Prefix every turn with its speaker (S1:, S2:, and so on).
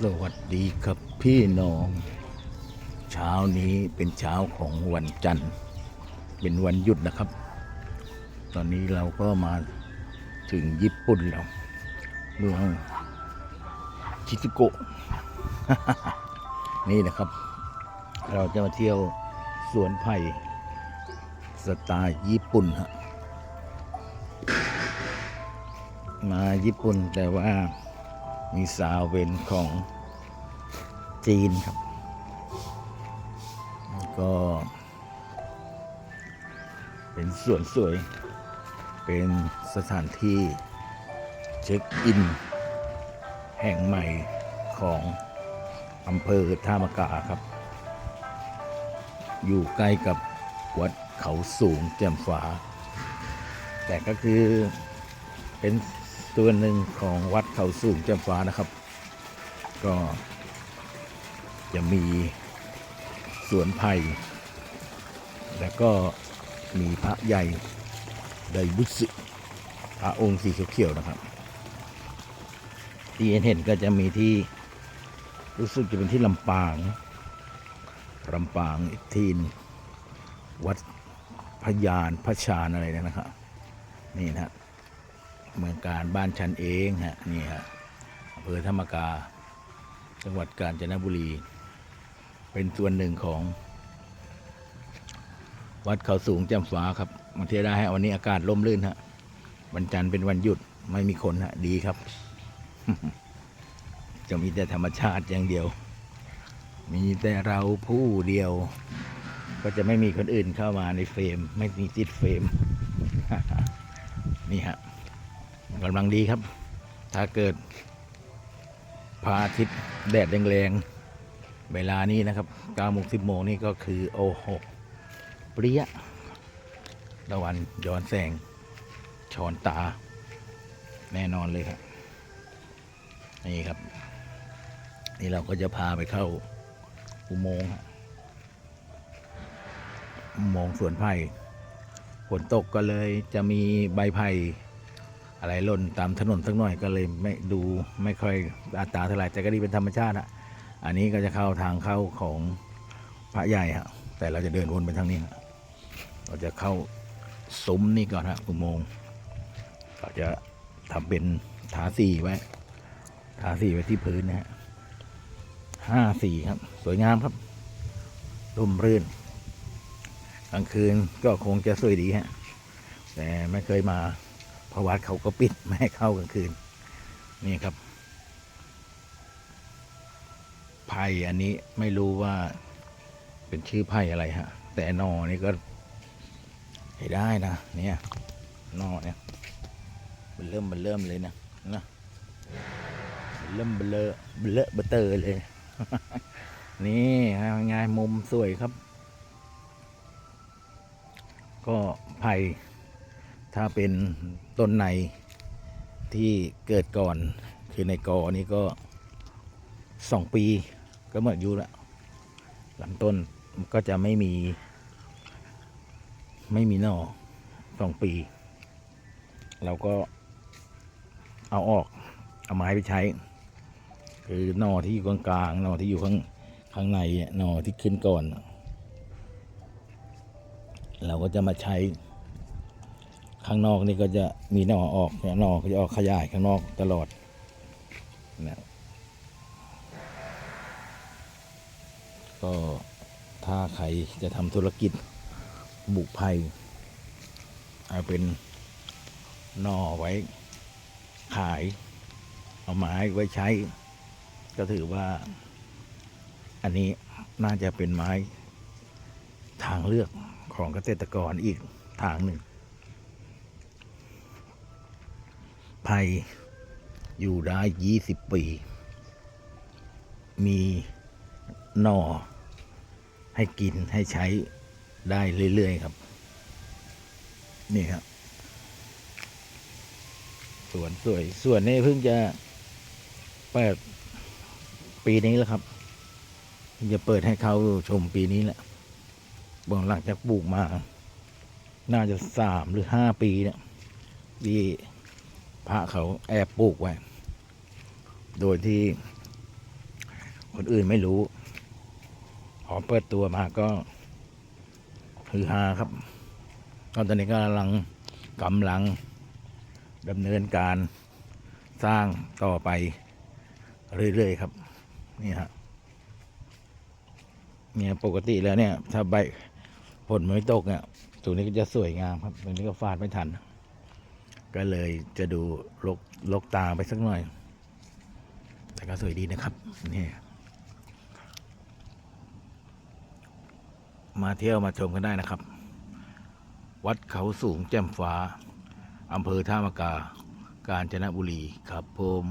S1: สวัสดีครับพี่น้อง เช้านี้เป็นเช้าของวันจันทร์ เป็นวันหยุดนะครับ ตอนนี้เราก็มาถึงญี่ปุ่นแล้วเมืองชิซุโกะนี่นะครับ เราจะมาเที่ยวสวนไผ่สไตล์ญี่ปุ่นฮะมาญี่ปุ่นแต่ว่า มีสาวเป็นของจีนครับ ก็เป็นสวนสวย เป็นสถานที่เช็คอิน แห่งใหม่ของอำเภอท่ามะกาครับ อยู่ใกล้กับวัดเขาสูงแจ่มฟ้า แต่ก็คือเป็น ตัวหนึ่งของวัดเขาสูงจ่มฟ้านะครับ ก็จะมีสวนไผ่แล้วก็มีพระใหญ่ไดบุสึพระองค์สีเขียวๆนะครับ ที่เห็นก็จะมีที่รู้สึกจะเป็นที่ลำปางลำปางอีกทีนวัดพยานพระชานอะไรเนยนะครับนี่นะฮะ เมืองการบ้านฉันเองฮะนี่ฮะอำเภอธรรมกา จังหวัดกาญจนบุรี เป็นส่วนหนึ่งของ วัดเขาสูงแจ่มฟ้าครับมาเที่ยวได้ฮะวันนี้อากาศร่มรื่นฮะวันจันทร์เป็นวันหยุดไม่มีคนฮะดีครับ จะมีแต่ธรรมชาติอย่างเดียว มีแต่เราผู้เดียว ก็จะไม่มีคนอื่นเข้ามาในเฟรม ไม่มีติดเฟรมนี่ฮะ กำลังดีครับ ถ้าเกิดพระอาทิตย์แดดแรงๆ เวลานี้นะครับ9โมง10โมงนี่ก็คือโอ้โหเปรี้ยตะวันย้อนแสงชอนตา แน่นอนเลยครับ นี่ครับ นี่เราก็จะพาไปเข้าอุโมงค์อุโมงค์สวนไผ่ฝนตกก็เลยจะมีใบไผ่ อะไรหล่นตามถนนสักหน่อยก็เลยไม่ดูไม่ค่อยอัตราเท่าไหร่แต่ก็ดีเป็นธรรมชาติฮะอันนี้ก็จะเข้าทางเข้าของพระใหญ่ฮะแต่เราจะเดินวนไปทางนี้ฮะเราจะเข้าซุ้มนี่ก่อนฮะอุโมงค์เราจะทำเป็นทาสีไว้ทาสีไว้ที่พื้นนะฮะห้าสี่ครับ สวยงามครับร่มรื่นกลางคืนก็คงจะสวยดีฮะแต่ไม่เคยมา พราะวัดเขาก็ปิดไม่ให้เข้ากลางคืน นี่ครับไผ่อันนี้ไม่รู้ว่าเป็นชื่อไผ่อะไรฮะ แต่นอนี่ก็ให้ได้นะเนี่ยนอเนี่ยมันเริ่มมันเริ่มเลยนะนะเริ่มเบลอเบลอเบเตอร์เลย นี่ฮะงานมุมสวยครับ ก็ไผ่ ถ้าเป็นต้นในที่เกิดก่อนคือในกอนี่ก็สองปีก็หมดอายุแล้วลำต้นก็จะไม่มี ไม่มีหน่อสองปี เราก็เอาออกเอาไม้ไปใช้ คือหนอที่อยู่กลางๆหนอที่อยู่ข้างข้างในเนี่ยหนอที่ขึ้นก่อน เราก็จะมาใช้ ข้างนอกนี่ก็จะมีหนอออกเนี่ยหนอก็จะออกขยายข้างนอกตลอดนะก็ถ้าใครจะทำธุรกิจบุกไผ่เอาเป็นหนอไว้ขาย เอาไม้ไว้ใช้ ก็ถือว่า อันนี้น่าจะเป็นไม้ทางเลือกของเกษตรกรอีกทางหนึ่ง ไผ่อยู่ได้ยี่สิบปี มีหน่อ ให้กินให้ใช้ได้เรื่อย ๆ ครับ นี่ครับสวนสวยสวนนี้เพิ่งจะเปิดปีนี้แล้วครับจะเปิดให้เขาชมปีนี้แหละบอกหลังจากปลูกมา น่าจะสามหรือห้าปีเนี่ยที่ พระเขาแอบปลูกไว้ โดยที่คนอื่นไม่รู้พอเปิดตัวมาก็ฮือฮาครับก็ตอนนี้ก็กำลังกำลังดำเนินการสร้างต่อไปเรื่อย ๆ ครับ นี่ฮะเนี่ยปกติแล้วเนี่ย ถ้าใบฝนไม่ตกเนี่ยตรงนี้ก็จะสวยงามครับตรงนี้ก็ฟาดไม่ทัน ก็เลยจะดูลกลกตาไปสักหน่อย แต่ก็สวยดีนะครับนี่มาเที่ยวมาชมกันได้นะครับ วัดเขาสูงแจ่มฟ้าอำเภอท่ามะกา กาญจนบุรีครับผม